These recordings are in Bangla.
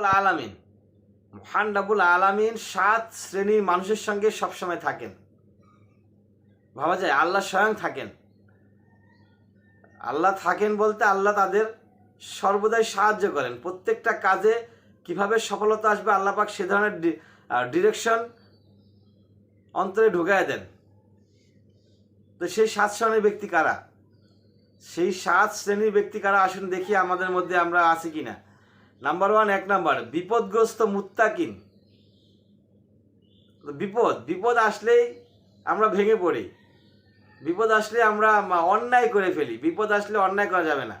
রাব্বুল আলামিন। মহান রাব্বুল আলামিন সাত শ্রেণির মানুষের সঙ্গে সবসময় থাকেন। ভাবা যায়, আল্লাহ স্বয়ং থাকেন। আল্লাহ থাকেন বলতে আল্লাহ তাদের সর্বদাই সাহায্য করেন। প্রত্যেকটা কাজে কীভাবে সফলতা আসবে আল্লাহ পাক সে ধরনের ডিরেকশন অন্তরে ঢুকায় দেন। তো সেই সাত শ্রেণির ব্যক্তি কারা? সেই সাত শ্রেণির ব্যক্তি কারা? আসুন দেখি আমাদের মধ্যে আমরা আছি কিনা। নাম্বার ওয়ান এক নাম্বার বিপদগ্রস্ত মুত্তাকিন। বিপদ বিপদ আসলেই আমরা ভেঙে পড়ি। বিপদ আসলে আমরা অন্যায় করে ফেলি। বিপদ আসলে অন্যায় করা যাবে না।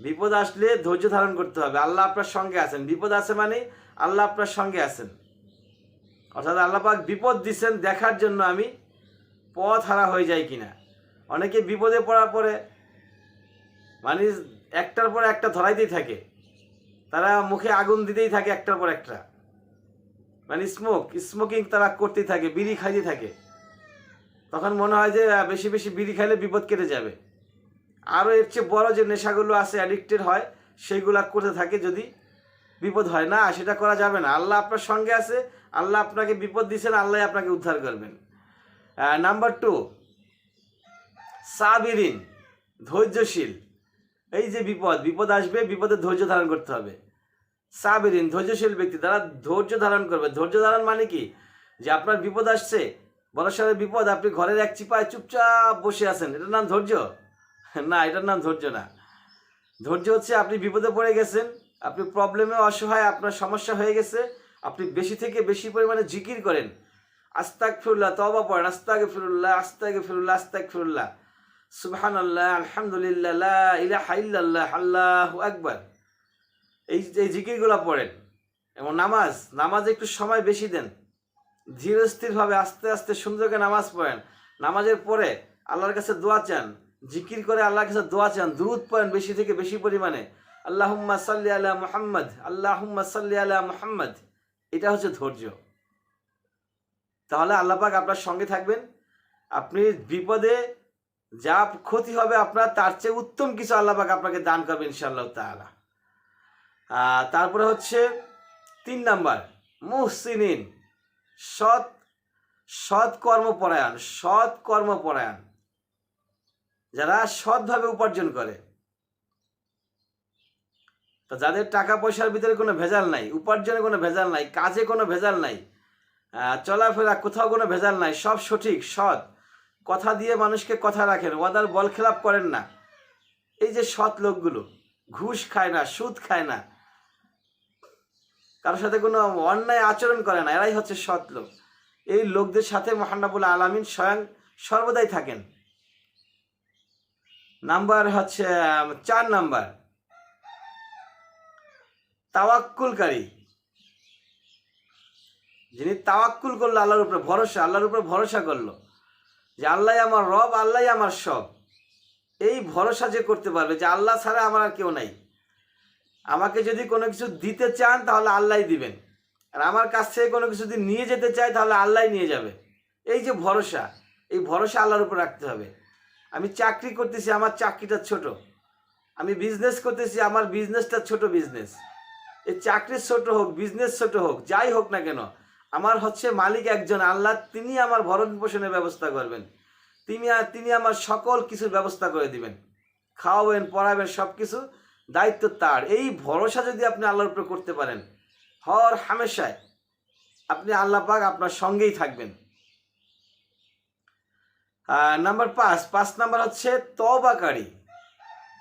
বিপদ আসলে ধৈর্য ধারণ করতে হবে। আল্লাহ আপনার সঙ্গে আছেন। বিপদ আছে মানে আল্লাহ আপনার সঙ্গে আছেন। অর্থাৎ আল্লাহ পাক বিপদ দিচ্ছেন দেখার জন্য আমি পথ হারা হয়ে যাই কিনা। অনেকে বিপদে পড়ার পরে মানে একটার পর একটা ধরাইতেই থাকে। তারা মুখে আগুন দিতেই থাকে একটার পর একটা। মানে স্মোক স্মোকিং তারা করতেই থাকে, বিড়ি খাইতে থাকে। তখন মনে হয় যে বেশি বেশি বিড়ি খাইলে বিপদ কেটে যাবে। আরও এর চেয়ে বড় যে নেশাগুলো আছে অ্যাডিক্টেড হয়, সেইগুলো করতে থাকে যদি বিপদ হয়। না, সেটা করা যাবে না। আল্লাহ আপনার সঙ্গে আছে, আল্লাহ আপনাকে বিপদ দিচ্ছেন আল্লাহ আপনাকে উদ্ধার করবেন। নাম্বার টু সাবিরিন, ধৈর্যশীল। এই যে বিপদ বিপদ আসবে, বিপদে ধৈর্য ধারণ করতে হবে। সাবেরিন, ধৈর্যশীল ব্যক্তি, তারা ধৈর্য ধারণ করবে। ধৈর্য ধারণ মানে কি? যে আপনার বিপদ আসছে বড়সড় বিপদ, আপনি ঘরের এক চিপায় চুপচাপ বসে আছেন। এটার নাম ধৈর্য? না, এটার নাম ধৈর্য না। ধৈর্য হচ্ছে আপনি বিপদে পড়ে গেছেন, আপনি প্রবলেমে অসহায়, আপনার সমস্যা হয়ে গেছে, আপনি বেশি থেকে বেশি পরিমাণে জিকির করেন। আস্তাক ফিরুল্লাহ তবা পড়েন আস্তাকে ফিরুল্লাহ আস্তাকে ফিরুল্লাহ আস্তাক ফিরুল্লাহ সুবহান আল্লাহ আলহামদুলিল্লাহ ইলাহা ইল্লাল্লাহ, আল্লাহু আকবার। এই এই জিকিরগুলো পড়েন। এবং নামাজ, নামাজে একটু সময় বেশি দেন। ধীর স্থিরভাবে আস্তে আস্তে সুন্দর করে নামাজ পড়েন। নামাজের পরে আল্লাহর কাছে দোয়া চান। জিকির করে আল্লাহর কাছে দোয়া চান। দ্রুত পড়েন বেশি থেকে বেশি পরিমাণে। আল্লাহুম্মা সাল্লি আলা মুহাম্মদ, আল্লাহুম্মা সাল্লি আলা মুহাম্মদ। এটা হচ্ছে ধৈর্য। তাহলে আল্লাহ পাক আপনার সঙ্গে থাকবেন। আপনি বিপদে যা ক্ষতি হবে আপনার তার চেয়ে উত্তম কিছু আল্লাহ পাক আপনাকে দান করবে ইনশাআল্লাহ আহ, তারপরে হচ্ছে তিন নাম্বার মুহসিনিন সৎ সৎ কর্মপরায়ণ সৎ কর্মপরায়ণ। যারা সৎভাবে উপার্জন করে। তো যাদের টাকা পয়সার ভিতরে কোনো ভেজাল নাই উপার্জনে কোনো ভেজাল নাই কাজে কোনো ভেজাল নাই চলাফেরা কোথাও কোনো ভেজাল নাই সব সঠিক সৎ। কথা দিয়ে মানুষকে কথা রাখেন, ওয়াদার বল খেলাপ করেন না। এই যে সৎ লোকগুলো, ঘুষ খায় না, সুদ খায় না, কারোর সাথে কোনো অন্যায় আচরণ করে না, এরাই হচ্ছে সৎ লোক। এই লোকদের সাথে মহানাবুল আলামিন স্বয়ং সর্বদাই থাকেন। নাম্বার হচ্ছে চার নাম্বার। তাওয়াক্কুলকারী। যিনি তাওয়াক্কুল করল, আল্লাহর উপরে ভরসা, আল্লাহর উপরে ভরসা করল। যে আল্লাহ আমার রব, আল্লাহ আমার সব। এই ভরসা যে করতে পারবে, যে আল্লাহ ছাড়া আমার আর কেউ নাই। আমাকে যদি কোনো কিছু দিতে চান, তাহলে আল্লাহ দিবেন। আর আমার কাছ থেকে কোনো কিছু যদি নিয়ে যেতে চায়, তাহলে আল্লাহ নিয়ে যাবে। এই যে ভরসা, এই ভরসা আল্লাহর উপর রাখতে হবে। আমি চাকরি করতেছি, আমার চাকরিটা ছোট। আমি বিজনেস করতেছি, আমার বিজনেসটা ছোট বিজনেস এই চাকরি ছোট হোক বিজনেস ছোট হোক, যাই হোক না কেন আমার হচ্ছে মালিক একজন, আল্লাহ তিনি আমার ভরণ পোষণের ব্যবস্থা করবেন। তিনি তিনি আমার সকল কিছুর ব্যবস্থা করে দিবেন। খাওয়াবেন, পড়াবেন সব কিছু দায়িত্ব তার। এই ভরসা যদি আপনি আল্লাহর উপরে করতে পারেন, হর হামেশায় আপনি আল্লাহ পাক আপনার সঙ্গেই থাকবেন। নাম্বার পাঁচ পাঁচ নাম্বার হচ্ছে তবাকারী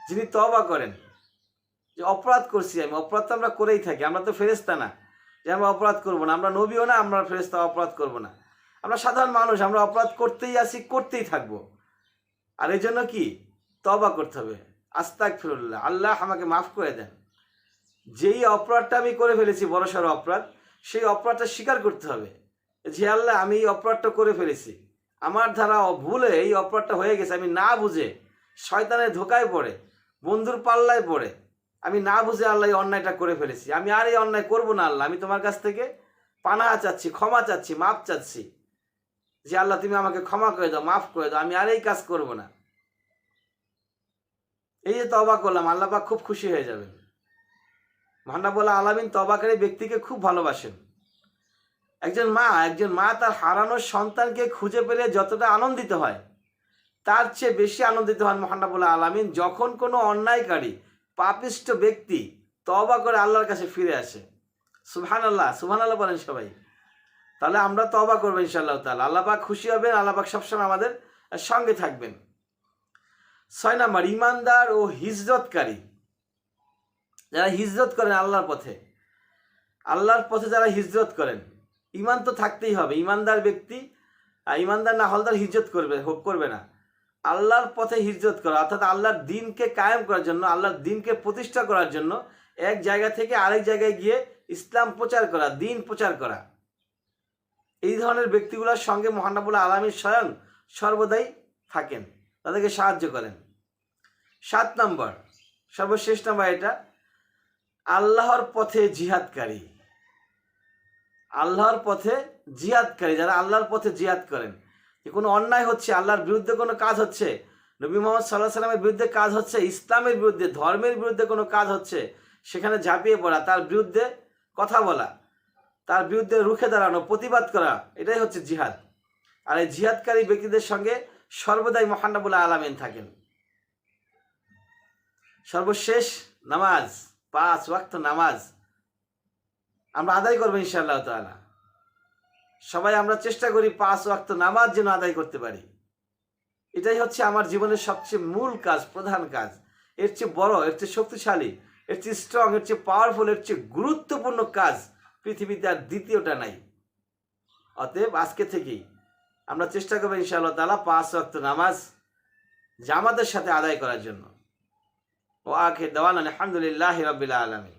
যিনি তবা করেন, যে অপরাধ করছি আমি, অপরাধ তো আমরা করেই থাকি, আমরা তো ফেরেস্তা না। যে আমরা অপরাধ করব না, আমরা নবীও না, আমরা ফেরেস্তা অপরাধ করব না। আমরা সাধারণ মানুষ, আমরা অপরাধ করতেই আসি করতেই থাকব। আর এই জন্য কি? তবা করতে হবে। আস্তাক ফিরুল্লাহ আল্লাহ আমাকে মাফ করে দেন। যেই অপরাধটা আমি করে ফেলেছি, বড় সড়ো অপরাধ, সেই অপরাধটা স্বীকার করতে হবে। যে আল্লাহ, আমি এই অপরাধটা করে ফেলেছি। আমার দ্বারা ভুলে এই অপরাধটা হয়ে গেছে, আমি না বুঝে শয়তানের ধোকায় পড়ে, বন্ধুর পাল্লায় পড়ে আমি না বুঝে আল্লাহ এই অন্যায়টা করে ফেলেছি। আমি আর এই অন্যায় করব না আল্লাহ। আমি তোমার কাছ থেকে পানা চাচ্ছি, ক্ষমা চাচ্ছি মাপ চাচ্ছি যে আল্লাহ তুমি আমাকে ক্ষমা করে দাও, মাফ করে দাও। আমি আর এই কাজ করব না। এই যে তবা করলাম, আল্লাহ পাক খুব খুশি হয়ে যাবেন। মহানাবুল্লাহ আলামিন তবাকারী ব্যক্তিকে খুব ভালোবাসেন। একজন মা একজন মা তার হারানোর সন্তানকে খুঁজে পেলে যতটা আনন্দিত হয়, তার চেয়ে বেশি আনন্দিত হন মহানাবুল্লাহ আলমিন। যখন কোনো অন্যায়কারী পাপিষ্ট ব্যক্তি তবা করে আল্লাহর কাছে ফিরে আসে। সুহান আল্লাহ সুহান আল্লাহ বলেন সবাই। তাহলে আমরা তবা করব ইনশাল্লাহ তাহলে আল্লাহ পাক খুশি হবেন, আল্লাহ পাক সবসময় আমাদের সঙ্গে থাকবেন। ছয় নাম্বার ইমানদার ও হিজরতকারী। যারা হিজরত করেন আল্লাহর পথে আল্লাহর পথে যারা হিজরত করেন ইমান তো থাকতেই হবে। ইমানদার ব্যক্তি ইমানদার না হলদার হিজরত করবে, হোক করবে না। আল্লাহর পথে হিজরত করা, অর্থাৎ আল্লাহর দিনকে কায়েম করার জন্য, আল্লাহর দিনকে প্রতিষ্ঠা করার জন্য এক জায়গা থেকে আরেক জায়গায় গিয়ে ইসলাম প্রচার করা, দিন প্রচার করা। এই ধরনের ব্যক্তিগুলোর সঙ্গে মহানাবুল্লাহ আলমীর স্বয়ং সর্বদাই থাকেন, তাদেরকে সাহায্য করেন। সাত নম্বর, সর্বশেষ নম্বর এটা, আল্লাহর পথে জিহাদকারী। আল্লাহর পথে জিহাদকারী, যারা আল্লাহর পথে জিহাদ করেন। যে কোনো অন্যায় হচ্ছে, আল্লাহর বিরুদ্ধে কোনো কাজ হচ্ছে, নবী মোহাম্মদ সাল্লাহ সাল্লামের বিরুদ্ধে কাজ হচ্ছে, ইসলামের বিরুদ্ধে, ধর্মের বিরুদ্ধে কোনো কাজ হচ্ছে, সেখানে ঝাঁপিয়ে পড়া, তার বিরুদ্ধে কথা বলা, তার বিরুদ্ধে রুখে দাঁড়ানো, প্রতিবাদ করা, এটাই হচ্ছে জিহাদ। আর এই জিহাদকারী ব্যক্তিদের সঙ্গে সর্বদাই মহান্নাবুল্লাহ আলামিন থাকেন। সর্বশেষ নামাজ, পাঁচ ওয়াক্ত নামাজ আমরা আদায় করব ইনশাআল্লাহ তাআলা। সবাই আমরা চেষ্টা করি পাঁচ ওয়াক্ত নামাজ যেন আদায় করতে পারি। এটাই হচ্ছে আমার জীবনের সবচেয়ে মূল কাজ, প্রধান কাজ। এর চেয়ে বড়, এর চেয়ে শক্তিশালী, এর চেয়ে স্ট্রং এর চেয়ে পাওয়ারফুল এর চেয়ে গুরুত্বপূর্ণ কাজ পৃথিবীতে আর দ্বিতীয়টা নাই। অতএব আজকে থেকেই আমরা চেষ্টা করব ইনশাআল্লাহ তালা পাঁচ ওয়াক্ত নামাজ জামাতের সাথে আদায় করার জন্য। ও আখে দেওয়ান আলহামদুলিল্লাহ রবিল্লা আলমী